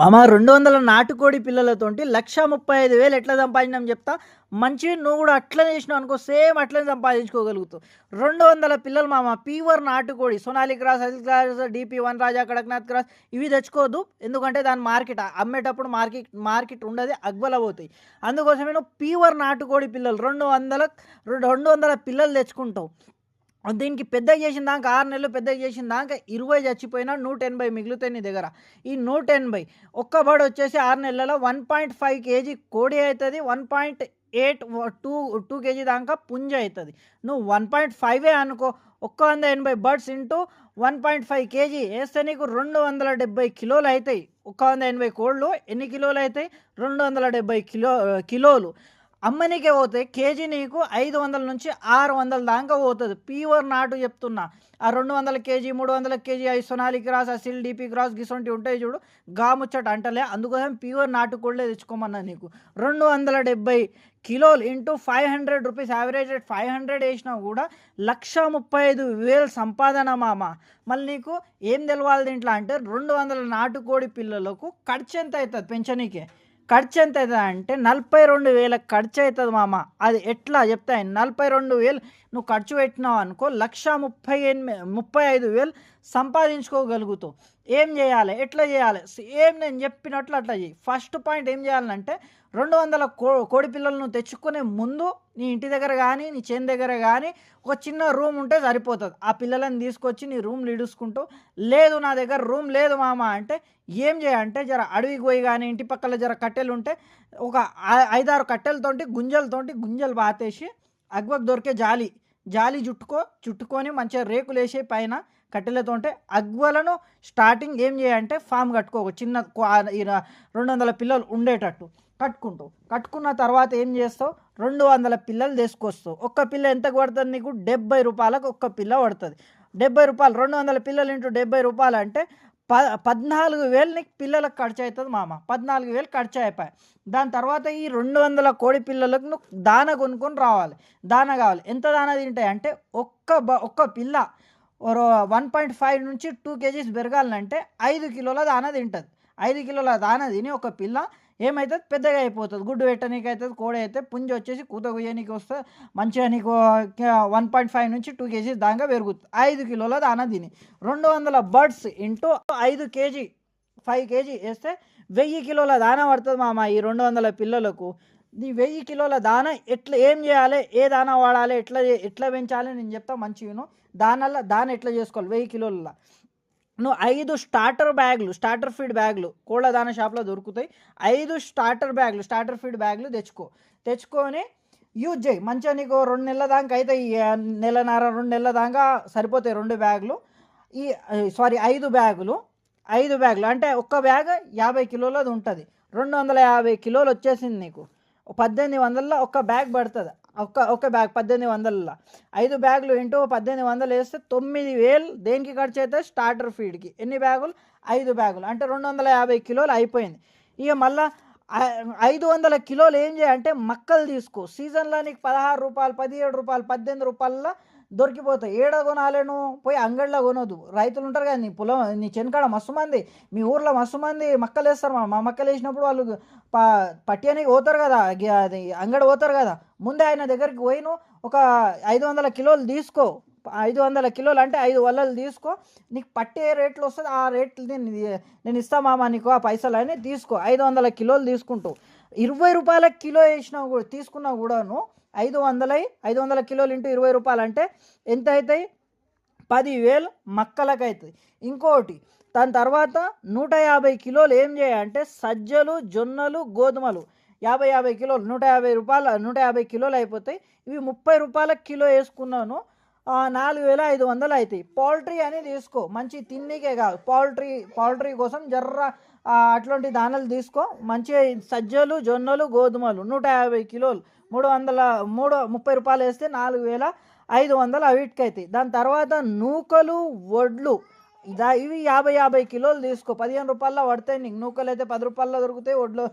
మామ రెండు వందల నాటుకోడి పిల్లలతోటి లక్ష ముప్పై ఐదు వేలు ఎట్లా సంపాదించినాం చెప్తా? మంచి నువ్వు కూడా అట్లనే చేసినావు అనుకో సేమ్ అట్లనే సంపాదించుకోగలుగుతావు. రెండు వందల పిల్లలు మామ పీవర్ నాటుకోడి Sonali cross Aseel cross DP one Raja Kadaknath cross ఇవి తెచ్చుకోవద్దు ఎందుకంటే దాని మార్కెట్ అమ్మేటప్పుడు మార్కెట్ మార్కెట్ ఉండదు అగ్వలబోతాయి అందుకోసమే నువ్వు పీవర్ నాటుకోడి పిల్లలు రెండు వందల రెండు వందల పిల్లలు తెచ్చుకుంటావు. దీనికి పెద్దగా చేసిన దాకా ఆరు నెలలు పెద్దగా చేసిన దాకా ఇరవై చచ్చిపోయినా నూట ఎనభై మిగులుతాయి నీ దగ్గర. ఈ నూట ఎనభై ఒక్క బడి వచ్చేసి ఆరు నెలలలో వన్ పాయింట్ ఫైవ్ కేజీ కోడి అవుతుంది one point eight two two KG దాకా పుంజ అవుతుంది. నువ్వు వన్ పాయింట్ ఫైవే అనుకో ఒక్క వంద ఎనభై birds into one point five KG వేస్తే నీకు రెండు వందల డెబ్బై కిలోలు అవుతాయి. ఒక్క వంద ఎనభై కోళ్ళు ఎన్ని కిలోలు అవుతాయి? రెండు వందల డెబ్బై కిలో కిలోలు. అమ్మనికే పోతే కేజీ నీకు ఐదు వందల నుంచి ఆరు వందల దాకా పోతుంది. ప్యూర్ నాటు చెప్తున్నా. ఆ రెండు వందల కేజీ మూడు వందల కేజీ ఐదు Sonali cross Aseel DP cross గిసొంటి ఉంటాయి చూడు. గాముచ్చట అంటలే. అందుకోసం ప్యూర్ నాటు కోళ్ళే తెచ్చుకోమన్నా నీకు. రెండు వందల డెబ్బై కిలోలు into five hundred rupees average rate five hundred వేసినా కూడా లక్ష ముప్పై ఐదు వేలు సంపాదన మామ. మళ్ళీ నీకు ఏం తెలవాలి దీంట్లో అంటే రెండు వందల నాటుకోడి పిల్లలకు ఖర్చు ఎంత అవుతుంది పెంచనీకే ఖర్చు ఎంత అవుతుంది అంటే నలభై రెండు వేల ఖర్చు అవుతుంది మామ. అది ఎట్లా చెప్తాయి? నలభై రెండు వేలు నువ్వు ఖర్చు పెట్టినావు అనుకో లక్ష ముప్పై ఎనిమిది ముప్పై ఐదు వేలు సంపాదించుకోగలుగుతావు. ఏం చేయాలి? ఎట్లా చేయాలి? ఏం నేను చెప్పినట్లు అట్లా చేయి ఫస్ట్ పాయింట్ ఏం చేయాలంటే రెండు వందల కో కోడి పిల్లలను తెచ్చుకునే ముందు నీ ఇంటి దగ్గర కానీ నీ చేను దగ్గర కానీ ఒక చిన్న రూమ్ ఉంటే సరిపోతుంది. ఆ పిల్లలను తీసుకొచ్చి నీ రూమ్లు ఇడుచుకుంటూ లేదు నా దగ్గర రూమ్ లేదు మామ అంటే ఏం చేయాలంటే జర అడవికి పోయి కానీ ఇంటి పక్కల జర కట్టెలు ఉంటే ఒక ఐదారు కట్టెలతోటి గుంజలతోటి గుంజలు బాతేసి అగ్వకు దొరికే జాలి జాలి చుట్టుకో చుట్టుకొని మంచిగా రేకులు వేసే పైన కట్టెలతో ఉంటే అగ్వలను స్టార్టింగ్ ఏం చేయాలంటే ఫామ్ కట్టుకో ఒక చిన్న ఈ రెండు వందల పిల్లలు ఉండేటట్టు కట్టుకుంటావు కట్టుకున్న తర్వాత ఏం చేస్తావు? రెండు వందల పిల్లలు తీసుకొస్తావు. ఒక్క పిల్ల ఎంత పడుతుంది నీకు? డెబ్బై రూపాయలకు ఒక్క పిల్ల పడుతుంది డెబ్బై రూపాయలు రెండు వందల పిల్లలు ఇంటూ డెబ్బై రూపాయలు అంటే ప పద్నాలుగు వేలని పిల్లలకు ఖర్చు అవుతుంది మామ. పద్నాలుగు వేలు ఖర్చు అయిపోయాయి దాని తర్వాత ఈ రెండు వందల కోడి పిల్లలకు నువ్వు దాన కొనుక్కొని రావాలి. దాన కావాలి. ఎంత దాన తింటాయి అంటే ఒక్క బ ఒక్క పిల్ల వన్ పాయింట్ ఫైవ్ నుంచి టూ కేజీస్ పెరగాలంటే ఐదు కిలోల దాన తింటుంది. ఐదు కిలోల దాన తిని ఒక పిల్ల ఏమవుతుంది పెద్దగా అయిపోతుంది. గుడ్డు పెట్టనీకి అవుతుంది కోడి అయితే పుంజ వచ్చేసి కూత కొయ్యనీకి వస్తే మంచిగా నీకు వన్ పాయింట్ ఫైవ్ నుంచి టూ కేజీస్ దాకా పెరుగుతుంది. ఐదు కిలోల దానా తిని. రెండు వందల బర్డ్స్ ఇంటూ ఐదు కేజీ ఫైవ్ కేజీ వేస్తే వెయ్యి కిలోల దాన పడుతుంది మామ ఈ రెండు వందల పిల్లలకు. నీ వెయ్యి కిలోల దాన ఎట్లా ఏం చేయాలి? ఏ దాన వాడాలి? ఎట్లా ఎట్లా పెంచాలి? నేను చెప్తా మంచి విను దానల్లో దాన ఎట్లా చేసుకోవాలి? వెయ్యి కిలోల నువ్వు ఐదు స్టార్టర్ బ్యాగులు స్టార్టర్ ఫీడ్ బ్యాగ్లు కోళ్ళ దాన షాప్లో దొరుకుతాయి. ఐదు స్టార్టర్ బ్యాగ్లు స్టార్టర్ ఫీడ్ బ్యాగులు తెచ్చుకో. తెచ్చుకొని యూజ్ చేయి. మంచిగా నీకు రెండు నెలల దాకా అయితే ఈ నెలన్నర రెండు నెలల దాకా సరిపోతాయి రెండు బ్యాగులు. ఈ సారీ ఐదు బ్యాగులు. ఐదు బ్యాగులు. అంటే ఒక్క బ్యాగ్ యాభై కిలోలది ఉంటుంది. రెండు వందల యాభై కిలోలు వచ్చేసింది నీకు. పద్దెనిమిది వందల్లో ఒక బ్యాగ్ పడుతుంది. ఒక్క ఒక బ్యాగ్ పద్దెనిమిది వందల ఐదు బ్యాగులు ఇంటూ పద్దెనిమిది వందలు వేస్తే తొమ్మిది వేలు దేనికి ఖర్చు అయితే స్టార్టర్ ఫీడ్కి. ఎన్ని బ్యాగులు? ఐదు బ్యాగులు. అంటే రెండు వందల యాభై కిలోలు అయిపోయింది. ఇక మళ్ళా ఐదు వందల కిలోలు ఏం చేయాలంటే మక్కలు తీసుకో. సీజన్లో నీకు పదహారు రూపాయలు పదిహేడు రూపాయలు పద్దెనిమిది రూపాయల దొరికిపోతాయి. ఏడ కొనాలి పోయి అంగడిలో కొనొద్దు. రైతులు ఉంటారు కదా నీ పొలం నీ చెనకాడ మస్తు మంది. మీ ఊర్లో మస్తు మంది మక్కలు వేస్తారు. మా మా మక్కలు వేసినప్పుడు వాళ్ళు ప పట్టియానికి పోతారు కదా అది అంగడి పోతారు కదా. ముందే ఆయన దగ్గరికి పోయి నువ్వు ఒక ఐదు వందల కిలోలు తీసుకో. ఐదు వందల కిలోలు అంటే ఐదు వల్లలు తీసుకో. నీకు పట్టే రేట్లు వస్తుంది. ఆ రేట్లు నేను నేను ఇస్తా మామా నీకు ఆ పైసలు అని తీసుకో. ఐదు వందల కిలోలు తీసుకుంటావు. ఇరవై రూపాయల కిలో వేసినా కూడా తీసుకున్నా కూడాను ఐదు వందలై ఐదు వందల కిలోలు ఇంటూ ఇరవై రూపాయలు అంటే ఎంత అవుతాయి పదివేలు మక్కలకు అవుతుంది ఇంకోటి దాని తర్వాత నూట యాభై కిలోలు ఏం చేయాలంటే సజ్జలు జొన్నలు గోధుమలు. యాభై యాభై కిలోలు నూట యాభై రూపాయల నూట యాభై కిలోలు అయిపోతాయి. ఇవి ముప్పై రూపాయల కిలో వేసుకున్నాను. నాలుగు వేల ఐదు వందలు అవుతాయి పౌల్ట్రీ అని తీసుకో మంచి తిన్నీకే కాదు. పౌల్ట్రీ పౌల్ట్రీ కోసం జర్ర అట్లాంటి దానాలు తీసుకో. మంచిగా సజ్జలు జొన్నలు గోధుమలు నూట యాభై కిలోలు మూడు వందల మూడు ముప్పై రూపాయలు వేస్తే నాలుగు వేల ఐదు వందలు అవిటికి అవుతాయి దాని తర్వాత నూకలు వడ్లు. దా ఇవి యాభై యాభై కిలోలు తీసుకో. పదిహేను రూపాయల్లో పడతాయి. నీకు నూకలు అయితే పది రూపాయల్లో దొరుకుతాయి. వడ్లు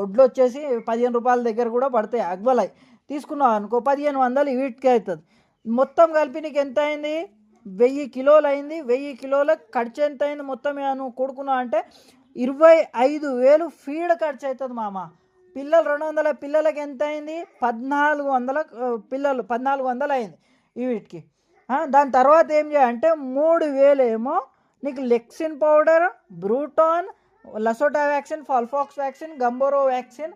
వడ్లు వచ్చేసి పదిహేను రూపాయల దగ్గర కూడా పడతాయి. అగ్వలై తీసుకున్నావు అనుకో పదిహేను వందలు వీటికి అవుతుంది మొత్తం కలిపి నీకు ఎంత అయింది? వెయ్యి కిలోలు అయింది. వెయ్యి కిలోల ఖర్చు ఎంత అయింది? మొత్తం నువ్వు కొడుకున్నావు అంటే ఇరవై ఐదు వేలు ఫీడ్ ఖర్చు అవుతుంది మామ. పిల్లలు రెండు వందల పిల్లలకి ఎంత అయింది పద్నాలుగు వందల పిల్లలు పద్నాలుగు వందలు అయింది వీటికి దాని తర్వాత ఏం చేయాలంటే మూడు వేలేమో నీకు లెక్సిన్ powder Britain Lasota vaccine fowl pox vaccine Gumboro vaccine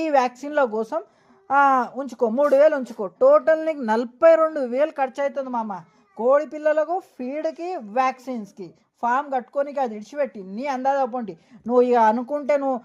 ఈ వ్యాక్సిన్ల కోసం ఉంచుకో. మూడు వేలు ఉంచుకో. టోటల్ నీకు నలభై రెండు వేలు ఖర్చు అవుతుంది మామ. కోడి పిల్లలకు ఫీడ్కి వ్యాక్సిన్స్కి. ఫామ్ కట్టుకొని అది ఇడిచిపెట్టి నీ అందాజ నువ్వు ఇక అనుకుంటే నువ్వు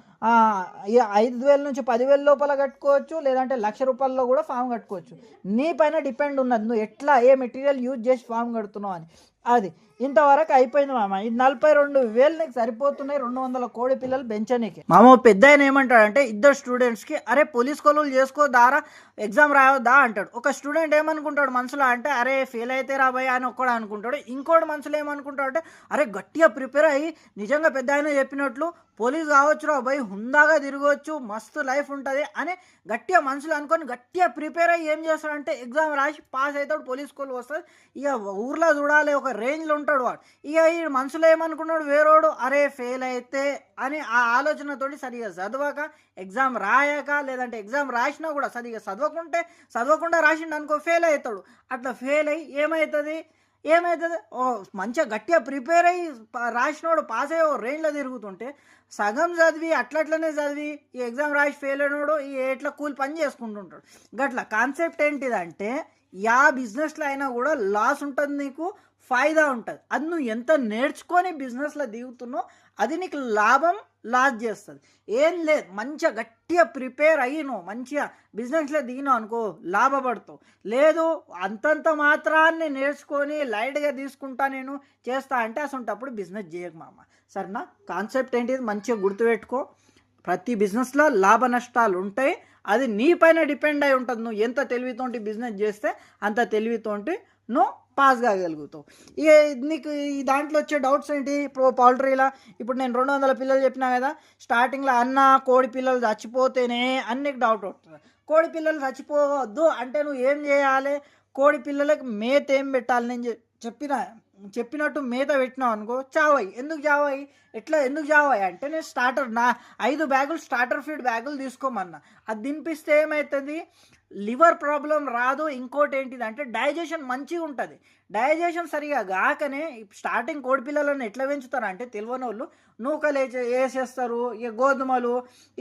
ఐదు వేల నుంచి పదివేల లోపల కట్టుకోవచ్చు లేదంటే లక్ష రూపాయల్లో కూడా ఫామ్ కట్టుకోవచ్చు. నీ పైన డిపెండ్ ఉన్నది నువ్వు ఎట్లా ఏ మెటీరియల్ యూజ్ చేసి ఫామ్ కడుతున్నావు అని. అది ఇంతవరకు అయిపోయింది మామ. ఈ నలభై రెండు వేలు నీకు సరిపోతున్నాయి రెండు వందల కోడి పిల్లలు పెంచనీకి. మామ పెద్ద ఆయన ఏమంటాడంటే ఇద్దరు స్టూడెంట్స్కి అరే పోలీస్ కొలువులు చేసుకో దారా ఎగ్జామ్ రావద్దా అంటాడు. ఒక స్టూడెంట్ ఏమనుకుంటాడు మనసులో అంటే అరే ఫెయిల్ అయితే రాబోయే అని ఒక్కడు అనుకుంటాడు. ఇంకోటి మనసులో ఏమనుకుంటాడు అంటే అరే గట్టిగా ప్రిపేర్ అయ్యి నిజంగా పెద్ద ఆయన చెప్పినట్లు పోలీస్ కావచ్చు రా హుందాగా తిరగవచ్చు మస్తు లైఫ్ ఉంటుంది అని గట్టిగా మనసులో అనుకొని గట్టిగా ప్రిపేర్ అయ్యి ఏం చేస్తాడంటే ఎగ్జామ్ రాసి పాస్ అవుతాడు పోలీస్ స్కూల్ వస్తుంది ఇక ఊర్లో చూడాలి ఒక రేంజ్లో ఉంటాడు వాడు. ఇక ఈ మనసులో ఏమనుకున్నాడు వేరోడు అరే ఫెయిల్ అయితే అని ఆ ఆలోచనతోటి సరిగా చదవక ఎగ్జామ్ రాయక లేదంటే ఎగ్జామ్ రాసినా కూడా సరిగా చదవకుంటే చదవకుండా రాసిండు అనుకో ఫెయిల్ అవుతాడు. అట్లా ఫెయిల్ అయ్యి ఏమవుతుంది ఏమవుతుంది ఓ మంచిగా గట్టిగా ప్రిపేర్ అయ్యి రాసినోడు పాస్ అయ్యో ఓ రేంజ్లో తిరుగుతుంటే సగం చదివి అట్లట్లనే చదివి ఈ ఎగ్జామ్ రాసి ఫెయిల్ అయినోడు ఈ ఎట్లా కూలి పని చేసుకుంటుంటాడు. గట్ల కాన్సెప్ట్ ఏంటిదంటే యా బిజినెస్లో అయినా కూడా లాస్ ఉంటుంది నీకు ఫాయిదా ఉంటుంది. అది నువ్వు ఎంత నేర్చుకొని బిజినెస్లో దిగుతున్నావు అది నీకు లాభం లాస్ చేస్తుంది. ఏం లేదు మంచిగా గట్టిగా ప్రిపేర్ అయ్యి మంచిగా బిజినెస్లో దిగినావు అనుకో లాభపడతావు. లేదు అంతంత మాత్రాన్ని నేర్చుకొని లైట్గా తీసుకుంటా నేను చేస్తా అంటే అసలు బిజినెస్ చేయకు మామ. సరేనా? కాన్సెప్ట్ ఏంటిది? మంచిగా గుర్తుపెట్టుకో. ప్రతి బిజినెస్లో లాభ నష్టాలు ఉంటాయి. అది నీ పైన డిపెండ్ అయి ఉంటుంది. నువ్వు ఎంత తెలివితోటి బిజినెస్ చేస్తే అంత తెలివితోటి నువ్వు పాస్ కాగలుగుతావు. ఇక నీకు ఈ దాంట్లో వచ్చే డౌట్స్ ఏంటి? ఇప్పుడు పౌల్ట్రీలా ఇప్పుడు నేను రెండు వందల పిల్లలు చెప్పినా కదా స్టార్టింగ్లో అన్న కోడి పిల్లలు చచ్చిపోతేనే అని నీకు డౌట్ వస్తుంది. కోడి పిల్లలు చచ్చిపోవద్దు అంటే నువ్వు ఏం చేయాలి? కోడి పిల్లలకు మేత ఏం పెట్టాలి? నేను చెప్పిన చెప్పినట్టు మేత పెట్టినావు అనుకో చావాయి ఎందుకు చావాయి ఎట్లా ఎందుకు చావాయి అంటే నేను స్టార్టర్ నా ఐదు బ్యాగులు స్టార్టర్ ఫీడ్ బ్యాగులు తీసుకోమన్నా. అది తినిపిస్తే ఏమవుతుంది లివర్ ప్రాబ్లం రాదు. ఇంకోటి ఏంటిది అంటే డైజెషన్ మంచిగా ఉంటుంది. డైజెషన్ సరిగా కాకనే స్టార్టింగ్ కోడి పిల్లలను ఎట్లా పెంచుతారు అంటే తెలియని వాళ్ళు నూకలు వేసే వేసేస్తారు. ఇక గోధుమలు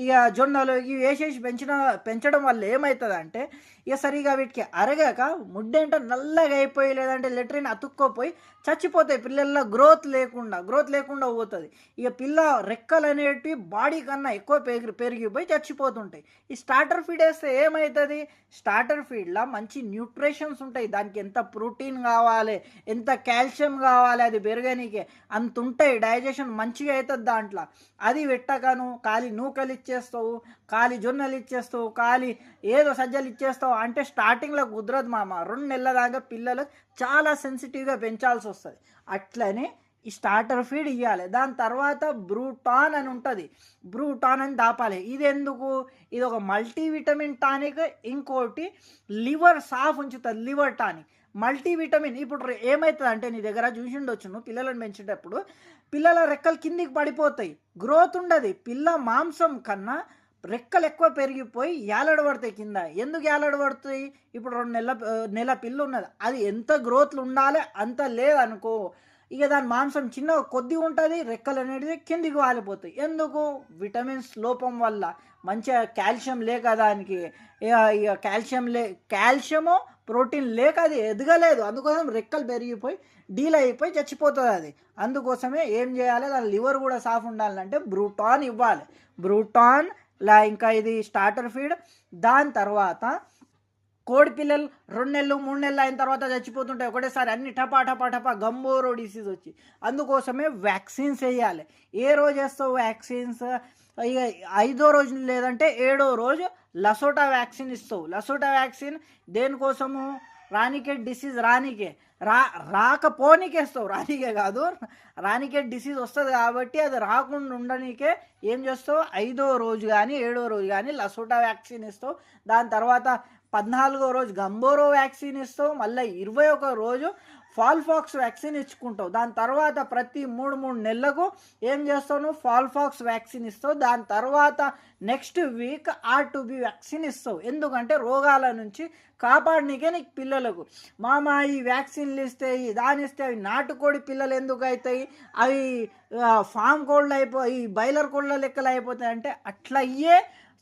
ఇక జొన్నలు ఇవి వేసేసి పెంచిన పెంచడం వల్ల ఏమవుతుంది అంటే ఇక సరిగా వీటికి అరగాక ముడ్డేంటో నల్లగా అయిపోయి లేదంటే లెట్రిన్ అతుక్కోపోయి చచ్చిపోతాయి పిల్లల్లో గ్రోత్ లేకుండా గ్రోత్ లేకుండా పోతుంది. ఇక పిల్ల రెక్కలు అనేటివి బాడీ కన్నా ఎక్కువ పెరిగి పెరిగిపోయి చచ్చిపోతుంటాయి. ఈ స్టార్టర్ ఫీడ్ వేస్తే ఏమవుతుంది స్టార్టర్ ఫీడ్లో మంచి న్యూట్రిషన్స్ ఉంటాయి. దానికి ఎంత ప్రోటీన్ కావాలి? ఎంత కాల్షియం కావాలి? అది పెరగనీకే అంత ఉంటాయి. డైజెషన్ మంచిగా అవుతుంది దాంట్లో. అది పెట్టకను. ఖాళీ నూకలు ఇచ్చేస్తావు. ఖాళీ జొన్నలు ఇచ్చేస్తావు. ఖాళీ ఏదో సజ్జలు ఇచ్చేస్తావు. అంటే స్టార్టింగ్లో కుదరదు మామ. రెండు నెలల దాకా పిల్లలు చాలా సెన్సిటివ్గా పెంచాల్సి వస్తుంది. అట్లనే ఈ స్టార్టర్ ఫీడ్ ఇవ్వాలి దాని తర్వాత బ్రూటాన్ అని ఉంటుంది. బ్రూటాన్ అని దాపాలి. ఇది ఎందుకు ఇది ఒక మల్టీవిటమిన్ టానిక్ ఇంకోటి లివర్ సాఫ్ ఉంచుతుంది. లివర్ టానిక్ మల్టీవిటమిన్ ఇప్పుడు ఏమవుతుంది అంటే నీ దగ్గర చూసిండొచ్చు నువ్వు పిల్లలను పెంచేటప్పుడు. పిల్లల రెక్కలు కిందికి పడిపోతాయి. గ్రోత్ ఉండదు. పిల్ల మాంసం కన్నా రెక్కలు ఎక్కువ పెరిగిపోయి ఏలాడబడతాయి కింద. ఎందుకు ఏలాడబడతాయి ఇప్పుడు రెండు నెల నెల పిల్ల ఉన్నది. అది ఎంత గ్రోత్లు ఉండాలి? అంత లేదనుకో. ఇక దాని మాంసం చిన్న కొద్ది ఉంటుంది రెక్కలు అనేది కిందికి వాలిపోతాయి. ఎందుకు? విటమిన్స్ లోపం వల్ల. మంచిగా కాల్షియం లేక దానికి. ఇక ఇక కాల్షియం లే కాల్షియము ప్రోటీన్ లేక అది ఎదగలేదు. అందుకోసం రెక్కలు పెరిగిపోయి డీల్ అయిపోయి చచ్చిపోతుంది అది. అందుకోసమే ఏం చేయాలి? దాని లివర్ కూడా సాఫ్ ఉండాలంటే బ్రూటాన్ ఇవ్వాలి. బ్రూటాన్ లా ఇంకా ఇది స్టార్టర్ ఫీడ్. దాని తర్వాత కోడి పిల్లలు రెండు నెలలు మూడు నెలలు అయిన తర్వాత చచ్చిపోతుంటాయి. ఒకటేసారి అన్ని టపా టపా టపా గంబోరో డిసీజ్ వచ్చి. అందుకోసమే వ్యాక్సిన్స్ వేయాలి. ఏ రోజు వేస్తావు వ్యాక్సిన్స్ ఇక ఐదో రోజు లేదంటే ఏడో రోజు లసోటా వ్యాక్సిన్ ఇస్తావు. లసోటా వ్యాక్సిన్ దేనికోసము? రానికే డిసీజ్ రానికే రా రాకపోనికే ఇస్తావు రానికే కాదు రానికే డిసీజ్ వస్తుంది కాబట్టి అది రాకుండా ఉండనికే ఏం చేస్తావు? ఐదో రోజు కానీ ఏడో రోజు కానీ లసోటా వ్యాక్సిన్ ఇస్తావు. దాని తర్వాత పద్నాలుగో రోజు గంబోరో వ్యాక్సిన్ ఇస్తావు మళ్ళీ ఇరవై ఒక రోజు ఫాల్ఫాక్స్ వ్యాక్సిన్ ఇచ్చుకుంటావు. దాని తర్వాత ప్రతి మూడు మూడు నెలలకు ఏం చేస్తావు ఫాల్ఫాక్స్ వ్యాక్సిన్ ఇస్తావు. దాని తర్వాత next week R two B vaccine ఇస్తావు. ఎందుకంటే రోగాల నుంచి కాపాడనీకే నీకు పిల్లలకు. మామ ఈ వ్యాక్సిన్లు ఇస్తే ఈ దాని ఇస్తే అవి నాటుకోడి పిల్లలు ఎందుకు అవుతాయి అవి ఫామ్ కోళ్ళు అయిపోయి ఈ బయలర్ కోళ్ళ లెక్కలు అయిపోతాయి అంటే అట్లయ్యే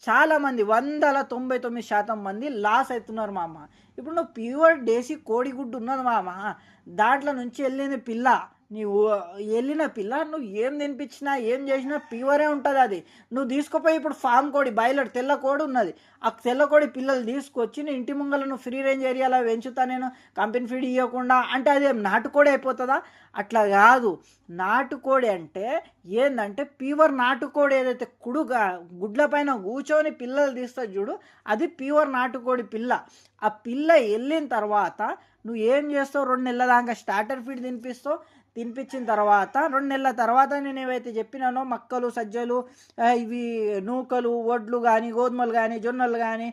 చాలామంది వందల తొంభై తొమ్మిది శాతం మంది లాస్ అవుతున్నారు మామ. ఇప్పుడు నువ్వు ప్యూర్ దేశీ కోడిగుడ్డు ఉన్నది మామ. దాంట్లో నుంచి వెళ్ళిన పిల్ల. నీవు వెళ్ళిన పిల్ల నువ్వు ఏం తినిపించినా ఏం చేసినా ప్యూరే ఉంటుంది అది. నువ్వు తీసుకుపోయి ఇప్పుడు ఫామ్ కోడి బయలర్ తెల్ల కోడి ఉన్నది. ఆ తెల్ల కోడి పిల్లలు తీసుకొచ్చి నీ ఇంటి ముంగల నువ్వు ఫ్రీ రేంజ్ ఏరియాలో పెంచుతా నేను కంపెనీ ఫీడ్ ఇవ్వకుండా అంటే అది ఏం నాటుకోడి అయిపోతుందా? అట్లా కాదు. నాటుకోడి అంటే ఏందంటే ప్యూర్ నాటుకోడి ఏదైతే కుడుగా గుడ్ల పైన కూర్చొని పిల్లలు తీస్తా చూడు అది ప్యూర్ నాటుకోడి పిల్ల. ఆ పిల్ల వెళ్ళిన తర్వాత నువ్వు ఏం చేస్తావు? రెండు నెలల దాకా స్టార్టర్ ఫీడ్ తినిపిస్తావు. తినిపించిన తర్వాత రెండు నెలల తర్వాత నేను ఏవైతే చెప్పినానో మక్కలు సజ్జలు ఇవి నూకలు వడ్లు కానీ గోధుమలు కానీ జొన్నలు కానీ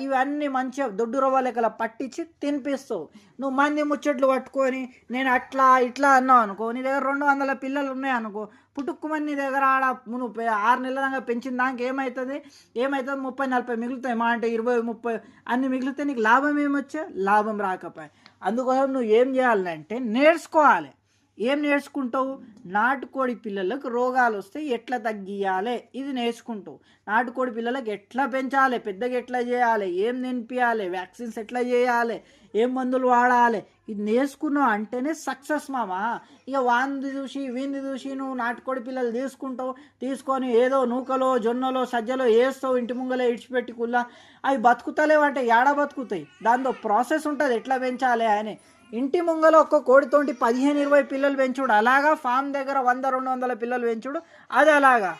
ఇవన్నీ మంచిగా దొడ్డు రవ్వ లెక్కల పట్టించి తినిపిస్తావు నువ్వు మంది ముచ్చట్లు పట్టుకొని నేను అట్లా ఇట్లా అన్నావు అనుకో నీ దగ్గర రెండు వందల పిల్లలు ఉన్నాయి అనుకో పుట్టుక్కుమని నీ దగ్గర ఆడ నువ్వు ఆరు నెలల దాకా పెంచిన దానికి ఏమవుతుంది ఏమవుతుంది ముప్పై నలభై మిగులుతాయి మా అంటే ఇరవై ముప్పై అన్ని మిగిలితే నీకు లాభం ఏమొచ్చా లాభం రాకపోయి. అందుకోసం నువ్వు ఏం చేయాలంటే నేర్చుకోవాలి. ఏం నేర్చుకుంటావు? నాటుకోడి పిల్లలకు రోగాలు వస్తే ఎట్లా తగ్గియాలి ఇది నేర్చుకుంటావు. నాటుకోడి పిల్లలకు ఎట్లా పెంచాలి? పెద్దగా ఎట్లా చేయాలి? ఏం తినిపించాలి వ్యాక్సిన్స్ ఎట్లా చేయాలి? ఏం మందులు వాడాలి? ఇది నేర్చుకున్నావు అంటేనే సక్సెస్ మామ. ఇక వాంది చూసి వీంది చూసి నువ్వు నాటుకోడి పిల్లలు తీసుకుంటావు. తీసుకొని ఏదో నూకలో జొన్నలో సజ్జలో వేస్తావు ఇంటి ముంగలే ఇడిచిపెట్టి కుల్లా. అవి బతుకుతలేవంటే ఏడ బతుకుతాయి? దాంతో ప్రాసెస్ ఉంటుంది. ఎట్లా పెంచాలి అని. ఇంటి ముంగల ఒక్క కోడితోటి పదిహేను ఇరవై పిల్లలు పెంచుడు. అలాగా ఫామ్ దగ్గర వంద రెండు వందల పిల్లలు పెంచుడు. అది అలాగా.